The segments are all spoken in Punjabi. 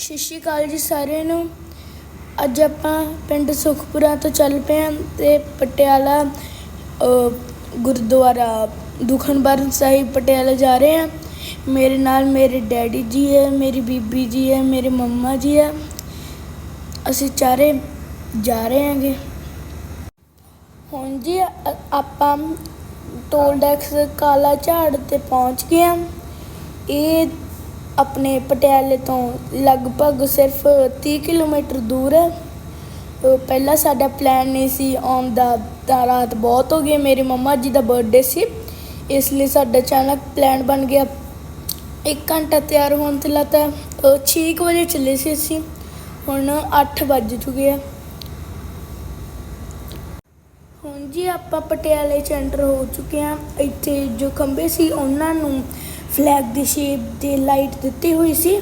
ਸਤਿ ਸ਼੍ਰੀ ਅਕਾਲ ਜੀ ਸਾਰਿਆਂ ਨੂੰ। ਅੱਜ ਆਪਾਂ ਪਿੰਡ ਸੁਖਪੁਰਾ ਤੋਂ ਚੱਲ ਪਏ ਹਾਂ ਤੇ ਪਟਿਆਲਾ ਗੁਰਦੁਆਰਾ ਦੁਖਨਬਰ ਸਾਹਿਬ ਪਟਿਆਲਾ ਜਾ ਰਹੇ ਹਾਂ। ਮੇਰੇ ਨਾਲ ਮੇਰੇ ਡੈਡੀ ਜੀ ਹੈ, ਮੇਰੀ ਬੀਬੀ ਜੀ ਹੈ, ਮੇਰੇ ਮੰਮਾ ਜੀ ਹੈ। ਅਸੀਂ ਚਾਰੇ ਜਾ ਰਹੇ ਹਾਂਗੇ। ਹੁਣ ਜੀ ਆਪਾਂ ਟੋਲ ਟੈਕਸ ਕਾਲਾ ਝਾੜ ਤੇ ਪਹੁੰਚ ਗਏ ਹਾਂ। ਇਹ ਆਪਣੇ ਪਟਿਆਲੇ ਤੋਂ ਲਗਭਗ ਸਿਰਫ 30 ਕਿਲੋਮੀਟਰ ਦੂਰ ਹੈ। ਪਹਿਲਾਂ ਸਾਡਾ ਪਲਾਨ ਨਹੀਂ ਸੀ, ਆਉਣ ਦਾ ਤਾਂ ਰਾਤ ਬਹੁਤ ਹੋ ਗਈ ਮੇਰੇ ਮੰਮਾ ਜੀ ਦਾ ਬਰਥਡੇ ਸੀ, ਇਸ ਲਈ ਸਾਡਾ ਅਚਾਨਕ ਪਲਾਨ ਬਣ ਗਿਆ। ਇੱਕ ਘੰਟਾ ਤਿਆਰ ਹੋਣ ਤੇ ਲੱਤਾ 6 ਵਜੇ ਚੱਲੇ ਸੀ ਅਸੀਂ। ਹੁਣ 8 ਵੱਜ ਚੁੱਕੇ ਆ। ਹੁਣ ਜੀ ਆਪਾਂ ਪਟਿਆਲੇ ਚ ਐਂਟਰ ਹੋ ਚੁੱਕੇ ਹਾਂ ਇੱਥੇ ਜੋ ਖੰਭੇ ਸੀ, ਉਹਨਾਂ ਨੂੰ ਫਲੈਗ ਦੀ ਸ਼ੇਪ ਦੇ ਲਾਈਟ ਦਿੱਤੀ ਹੋਈ ਸੀ।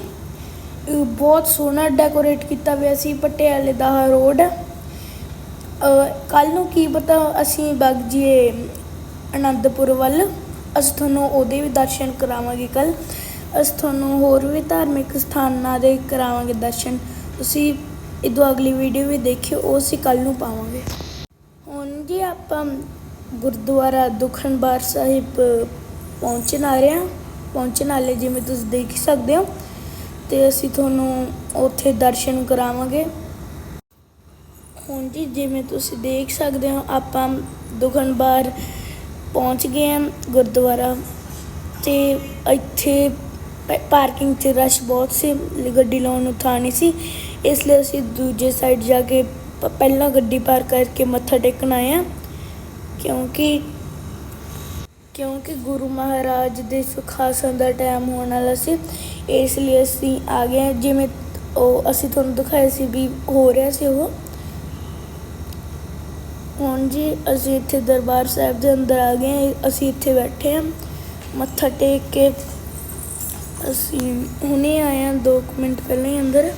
ਬਹੁਤ ਸੋਹਣਾ ਡੈਕੋਰੇਟ ਕੀਤਾ ਹੋਇਆ ਸੀ ਪਟਿਆਲੇ ਦਾ ਰੋਡ ਕੱਲ ਨੂੰ ਕੀ ਪਤਾ ਅਸੀਂ ਵਗ ਜੀਏ ਆਨੰਦਪੁਰ ਵੱਲ। ਅਸੀਂ ਤੁਹਾਨੂੰ ਉਹਦੇ ਵੀ ਦਰਸ਼ਨ ਕਰਾਵਾਂਗੇ ਕੱਲ ਅਸੀਂ ਤੁਹਾਨੂੰ ਹੋਰ ਵੀ ਧਾਰਮਿਕ ਸਥਾਨਾਂ ਦੇ ਕਰਾਵਾਂਗੇ ਦਰਸ਼ਨ। ਤੁਸੀਂ ਇਦੋਂ ਅਗਲੀ ਵੀਡੀਓ ਵੀ ਦੇਖਿਓ, ਉਹ ਅਸੀਂ ਕੱਲ ਨੂੰ ਪਾਵਾਂਗੇ। ਹੁਣ ਜੀ ਆਪਾਂ ਗੁਰਦੁਆਰਾ ਦੁਖਨਬਾਰ ਸਾਹਿਬ ਪਹੁੰਚਣ ਆ ਰਹੇ ਹਾਂ। ਪਹੁੰਚਣ ਵਾਲੇ ਜਿਵੇਂ ਤੁਸੀਂ ਦੇਖ ਸਕਦੇ ਹੋ। ਤੇ ਅਸੀਂ ਤੁਹਾਨੂੰ ਉੱਥੇ ਦਰਸ਼ਨ ਕਰਾਵਾਂਗੇ। ਹੁਣ ਜੀ ਜਿਵੇਂ ਤੁਸੀਂ ਦੇਖ ਸਕਦੇ ਹੋ, ਆਪਾਂ ਦੁਖਨਬਾਰ ਪਹੁੰਚ ਗਏ ਹਾਂ ਗੁਰਦੁਆਰਾ। ਤੇ ਇੱਥੇ ਪਾਰਕਿੰਗ 'ਚ ਰਸ਼ ਬਹੁਤ ਸੀ ਗੱਡੀ ਲਾਉਣ ਨੂੰ ਥਾਂ ਨਹੀਂ ਸੀ। ਇਸ ਲਈ ਅਸੀਂ ਦੂਜੇ ਸਾਈਡ ਜਾ ਕੇ ਪਹਿਲਾਂ ਗੱਡੀ ਪਾਰ ਕਰਕੇ ਮੱਥਾ ਟੇਕਣ ਆਏ ਹਾਂ। ਕਿਉਂਕਿ ਕਿਉਂਕਿ ਗੁਰੂ ਮਹਾਰਾਜ ਦੇ ਸੁਖਾਸਨ ਦਾ ਟਾਈਮ ਹੋਣ ਵਾਲਾ ਸੀ, ਇਸ ਲਈ ਅਸੀਂ ਆ ਗਏ ਜਿਵੇਂ ਉਹ ਅਸੀਂ ਤੁਹਾਨੂੰ ਦਿਖਾਇਆ ਸੀ ਵੀ ਹੋ ਰਿਹਾ ਸੀ ਉਹ। ਹੁਣ ਜੀ ਅਸੀਂ ਇੱਥੇ ਦਰਬਾਰ ਸਾਹਿਬ ਦੇ ਅੰਦਰ ਆ ਗਏ ਅਸੀਂ ਇੱਥੇ ਬੈਠੇ ਹਾਂ। ਮੱਥਾ ਟੇਕ ਕੇ ਅਸੀਂ ਹੁਣੇ ਆਏ ਹਾਂ। 2 ਮਿੰਟ ਪਹਿਲਾਂ ਹੀ ਅੰਦਰ।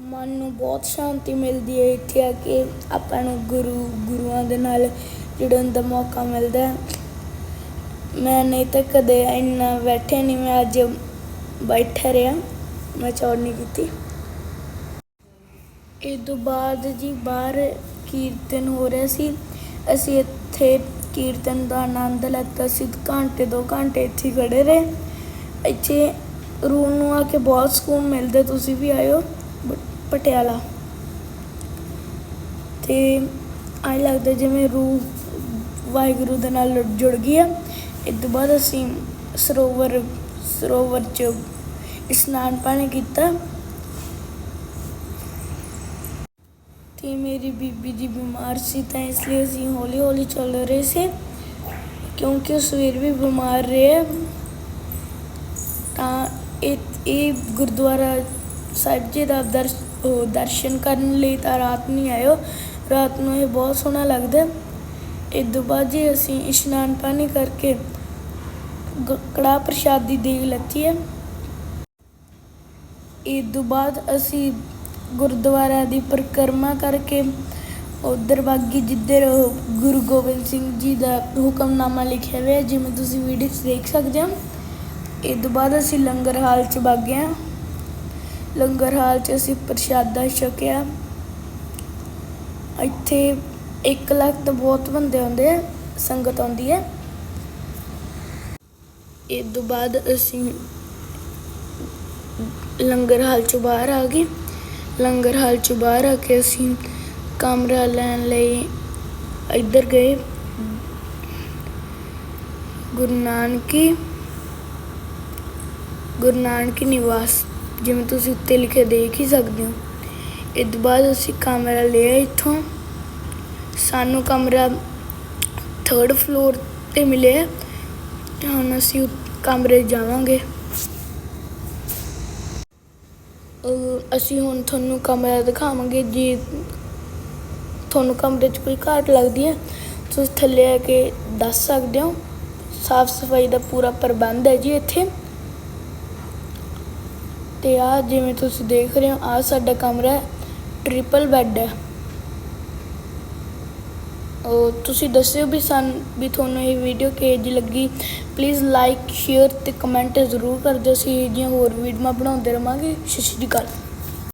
ਮਨ ਨੂੰ ਬਹੁਤ ਸ਼ਾਂਤੀ ਮਿਲਦੀ ਹੈ ਇੱਥੇ ਆ ਕੇ। ਆਪਾਂ ਨੂੰ ਗੁਰੂ, ਗੁਰੂਆਂ ਦੇ ਨਾਲ ਜੁੜਨ ਦਾ ਮੌਕਾ ਮਿਲਦਾ ਹੈ। ਮੈਂ ਨਹੀਂ ਤਾਂ ਕਦੇ ਇੰਨਾ ਬੈਠੇ ਨਹੀਂ, ਮੈਂ ਅੱਜ ਬੈਠਾ ਰਿਹਾ। ਮੈਂ ਚੌੜ ਨਹੀਂ ਕੀਤੀ। ਇਹ ਤੋਂ ਬਾਅਦ ਜੀ ਬਾਹਰ ਕੀਰਤਨ ਹੋ ਰਿਹਾ ਸੀ। ਅਸੀਂ ਇੱਥੇ ਕੀਰਤਨ ਦਾ ਆਨੰਦ ਲੈਤਾ। ਸੀ ਘੰਟੇ ਦੋ ਘੰਟੇ ਇੱਥੇ ਹੀ ਖੜੇ ਰਹੇ। ਇੱਥੇ ਰੂਮ ਨੂੰ ਆ ਕੇ ਬਹੁਤ ਸਕੂਨ ਮਿਲਦਾ, ਤੁਸੀਂ ਵੀ ਆਇਓ। ਪਟਿਆਲਾ। ਤੇ ਆਈ ਲੱਗਦਾ ਜਿਵੇਂ ਰੂਹ ਵਾਹਿਗੁਰੂ ਦੇ ਨਾਲ ਜੁੜ ਗਈ ਹੈ ਇਸ ਤੋਂ ਬਾਅਦ ਅਸੀਂ ਸਰੋਵਰ ਸਰੋਵਰ ਚ ਇਸ਼ਨਾਨ ਪਾਣੀ ਕੀਤਾ। ਤੇ ਮੇਰੀ ਬੀਬੀ ਜੀ ਬਿਮਾਰ ਸੀ ਤਾਂ ਇਸ ਲਈ ਅਸੀਂ ਹੌਲੀ ਹੌਲੀ ਚੱਲ ਰਹੇ ਸੀ। ਕਿਉਂਕਿ ਉਹ ਸਵੇਰ ਵੀ ਬਿਮਾਰ ਰਹੇ ਤਾਂ ਇਹ ਇਹ ਗੁਰਦੁਆਰਾ ਸਾਹਿਬ ਜੀ ਦਾ ਦਰਸ਼ ਦਰਸ਼ਨ ਕਰਨ ਲਈ ਤਾਂ ਰਾਤ ਨਹੀਂ ਆਇਓ। ਰਾਤ ਨੂੰ ਇਹ ਬਹੁਤ ਸੋਹਣਾ ਲੱਗਦਾ ਇਹ ਤੋਂ ਬਾਅਦ ਜੀ ਅਸੀਂ ਇਸ਼ਨਾਨ ਪਾਣੀ ਕਰਕੇ ਗ- ਕੜਾਹ ਪ੍ਰਸ਼ਾਦ ਦੀ ਦੇਗ ਲੱਥੀ ਹੈ। ਇਹ ਤੋਂ ਬਾਅਦ ਅਸੀਂ ਗੁਰਦੁਆਰਾ ਦੀ ਪਰਿਕਰਮਾ ਕਰਕੇ ਉਧਰ ਬਾਗੀ ਜਿੱਧਰ ਗੁਰੂ ਗੋਬਿੰਦ ਸਿੰਘ ਜੀ ਦਾ ਹੁਕਮਨਾਮਾ ਲਿਖਿਆ ਹੋਇਆ ਜਿਵੇਂ ਤੁਸੀਂ ਵੀਡੀਓ 'ਚ ਦੇਖ ਸਕਦੇ ਹੋ। ਇਹ ਤੋਂ ਬਾਅਦ ਅਸੀਂ ਲੰਗਰ ਹਾਲ 'ਚ ਵਗ ਗਏ ਲੰਗਰ ਹਾਲ 'ਚ ਅਸੀਂ ਪ੍ਰਸ਼ਾਦਾ ਛਕਿਆ। ਇੱਥੇ 1 ਲੱਖ ਤੋਂ ਬਹੁਤ ਬੰਦੇ ਆਉਂਦੇ ਆ, ਸੰਗਤ ਆਉਂਦੀ ਹੈ। ਇਹ ਤੋਂ ਬਾਅਦ ਅਸੀਂ ਲੰਗਰ ਹਾਲ ਚੋਂ ਬਾਹਰ ਆ ਗਏ। ਲੰਗਰ ਹਾਲ ਚੋਂ ਬਾਹਰ ਆ ਕੇ ਅਸੀਂ ਕਮਰਾ ਲੈਣ ਲਈ ਇੱਧਰ ਗਏ। ਗੁਰੂ ਨਾਨਕੀ ਗੁਰੂ ਨਾਨਕੀ ਨਿਵਾਸ, ਜਿਵੇਂ ਤੁਸੀਂ ਉੱਤੇ ਲਿਖਿਆ ਦੇਖ ਹੀ ਸਕਦੇ ਹੋ। ਇਹ ਤੋਂ ਬਾਅਦ ਅਸੀਂ ਕਮਰਾ ਲਿਆ ਇੱਥੋਂ। ਸਾਨੂੰ ਕਮਰਾ ਥਰਡ ਫਲੋਰ ਤੇ ਮਿਲਿਆ ਹੁਣ ਅਸੀਂ ਕਮਰੇ ਜਾਵਾਂਗੇ। ਅਸੀਂ ਹੁਣ ਤੁਹਾਨੂੰ ਕਮਰਾ ਦਿਖਾਵਾਂਗੇ। ਜੇ ਤੁਹਾਨੂੰ ਕਮਰੇ 'ਚ ਕੋਈ ਘਾਟ ਲੱਗਦੀ ਹੈ, ਤੁਸੀਂ ਥੱਲੇ ਆ ਕੇ ਦੱਸ ਸਕਦੇ ਹੋ। ਸਾਫ਼ ਸਫ਼ਾਈ ਦਾ ਪੂਰਾ ਪ੍ਰਬੰਧ ਹੈ ਜੀ ਇੱਥੇ। ਤੇ ਆ ਜਿਵੇਂ ਤੁਸੀਂ ਦੇਖ ਰਹੇ ਹੋ ਆ ਸਾਡਾ ਕਮਰਾ ਟ੍ਰਿਪਲ ਬੈੱਡ ਹੈ। ਤੁਸੀਂ ਦੱਸਿਓ ਵੀ ਸਨ, ਵੀ ਤੁਹਾਨੂੰ ਇਹ ਵੀਡੀਓ ਕਿਹੋ ਜਿਹੀ ਲੱਗੀ। ਪਲੀਜ਼ ਲਾਈਕ ਸ਼ੇਅਰ ਤੇ ਕਮੈਂਟ ਜ਼ਰੂਰ ਕਰ ਦਿਓ ਅਸੀਂ ਇਹ ਜਿਹੀਆਂ ਹੋਰ ਵੀਡੀਓਆਂ ਬਣਾਉਂਦੇ ਰਵਾਂਗੇ। ਸਤਿ ਸ਼੍ਰੀ ਅਕਾਲ।